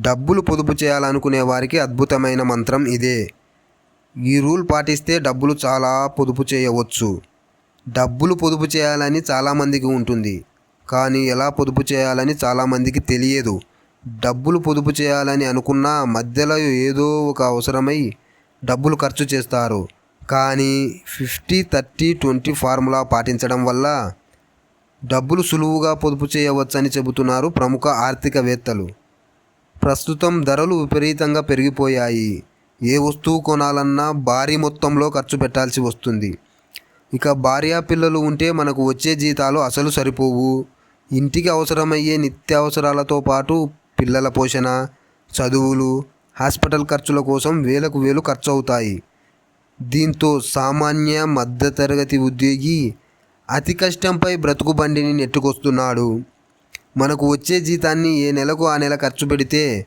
డబ్బులు పొదుపు చేయాలనుకునే వారికి అద్భుతమైన మంత్రం ఇదే. ఈ రూల్ పాటిస్తే డబ్బులు చాలా పొదుపు చేయవచ్చు. డబ్బులు పొదుపు చేయాలని చాలామందికి ఉంటుంది. కానీ ఎలా పొదుపు చేయాలని చాలామందికి తెలియదు. డబ్బులు పొదుపు చేయాలని అనుకున్న మధ్యలో ఏదో ఒక అవసరమై డబ్బులు ఖర్చు చేస్తారు. కానీ ఫిఫ్టీ థర్టీ ట్వంటీ ఫార్ములా పాటించడం వల్ల డబ్బులు సులువుగా పొదుపు చేయవచ్చని చెబుతున్నారు ప్రముఖ ఆర్థికవేత్తలు. ప్రస్తుతం ధరలు విపరీతంగా పెరిగిపోయాయి. ఏ వస్తువు కొనాలన్నా భారీ మొత్తంలో ఖర్చు పెట్టాల్సి వస్తుంది. ఇక భార్యా పిల్లలు ఉంటే మనకు వచ్చే జీతాలు అసలు సరిపోవు. ఇంటికి అవసరమయ్యే నిత్యావసరాలతో పాటు పిల్లల పోషణ చదువులు హాస్పిటల్ ఖర్చుల కోసం వేలకు వేలు ఖర్చు అవుతాయి దీంతో సామాన్య మధ్యతరగతి ఉద్యోగి అతి కష్టంపై బ్రతుకు బండిని నెట్టుకొస్తున్నాడు. మనకు వచ్చే జీతాన్ని ఏ నెలకు ఆ నెల ఖర్చు పెడితే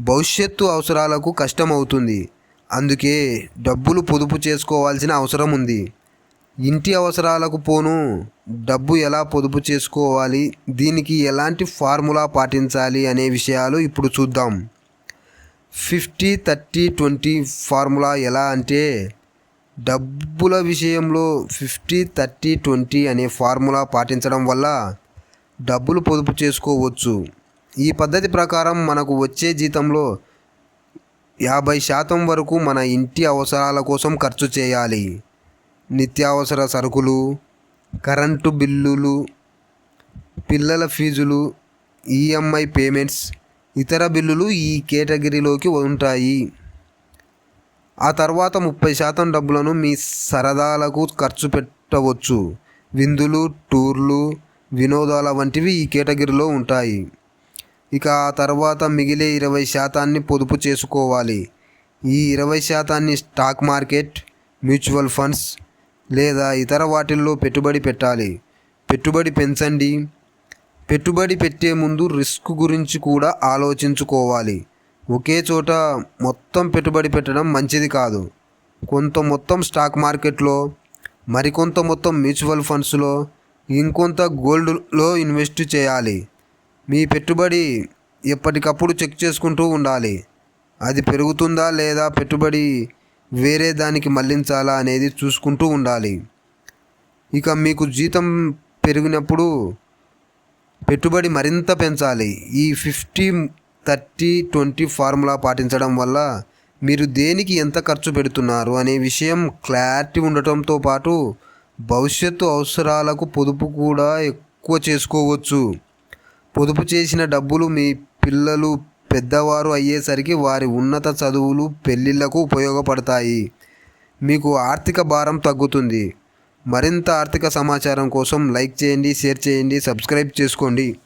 భవిష్యత్తు అవసరాలకు కష్టం అవుతుంది అందుకే డబ్బులు పొదుపు చేసుకోవాల్సిన అవసరం ఉంది. ఇంటి అవసరాలకు పోను డబ్బు ఎలా పొదుపు చేసుకోవాలి దీనికి ఎలాంటి ఫార్ములా పాటించాలి అనే విషయాలు ఇప్పుడు చూద్దాం. ఫిఫ్టీ థర్టీ ట్వంటీ ఫార్ములా ఎలా అంటే డబ్బుల విషయంలో ఫిఫ్టీ థర్టీ ట్వంటీ అనే ఫార్ములా పాటించడం వల్ల డబ్బులు పొదుపు చేసుకోవచ్చు. ఈ పద్ధతి ప్రకారం మనకు వచ్చే జీతంలో యాభై శాతం వరకు మన ఇంటి అవసరాల కోసం ఖర్చు చేయాలి. నిత్యావసర సరుకులు కరెంటు బిల్లులు పిల్లల ఫీజులు ఈఎంఐ పేమెంట్స్ ఇతర బిల్లులు ఈ కేటగిరీలోకి ఉంటాయి. ఆ తర్వాత ముప్పై శాతం డబ్బులను మీ సరదాలకు ఖర్చు పెట్టవచ్చు. విందులు టూర్లు వినోదాల వంటివి ఈ కేటగిరీలో ఉంటాయి. ఇక ఆ తర్వాత మిగిలే ఇరవై శాతాన్ని పొదుపు చేసుకోవాలి. ఈ ఇరవై శాతాన్ని స్టాక్ మార్కెట్ మ్యూచువల్ ఫండ్స్ లేదా ఇతర వాటిల్లో పెట్టుబడి పెట్టాలి. పెట్టుబడి పెంచండి. పెట్టుబడి పెట్టే ముందు రిస్క్ గురించి కూడా ఆలోచించుకోవాలి. ఒకే చోట మొత్తం పెట్టుబడి పెట్టడం మంచిది కాదు. కొంత మొత్తం స్టాక్ మార్కెట్లో మరికొంత మొత్తం మ్యూచువల్ ఫండ్స్లో ఇంకొంత గోల్డ్లో ఇన్వెస్ట్ చేయాలి. మీ పెట్టుబడి ఎప్పటికప్పుడు చెక్ చేసుకుంటూ ఉండాలి. అది పెరుగుతుందా లేదా పెట్టుబడి వేరే దానికి మళ్ళించాలా అనేది చూసుకుంటూ ఉండాలి. ఇక మీకు జీతం పెరిగినప్పుడు పెట్టుబడి మరింత పెంచాలి. ఈ ఫిఫ్టీ థర్టీ ట్వంటీ ఫార్ములా పాటించడం వల్ల మీరు దేనికి ఎంత ఖర్చు పెడుతున్నారు అనే విషయం క్లారిటీ ఉండటంతో పాటు భవిష్యత్తు అవసరాలకు పొదుపు కూడా ఎక్కువ చేసుకోవచ్చు. పొదుపు చేసిన డబ్బులు మీ పిల్లలు పెద్దవారు అయ్యేసరికి వారి ఉన్నత చదువులు పెళ్ళిళ్ళకు ఉపయోగపడతాయి. మీకు ఆర్థిక భారం తగ్గుతుంది. మరింత ఆర్థిక సమాచారం కోసం లైక్ చేయండి షేర్ చేయండి సబ్స్క్రైబ్ చేసుకోండి.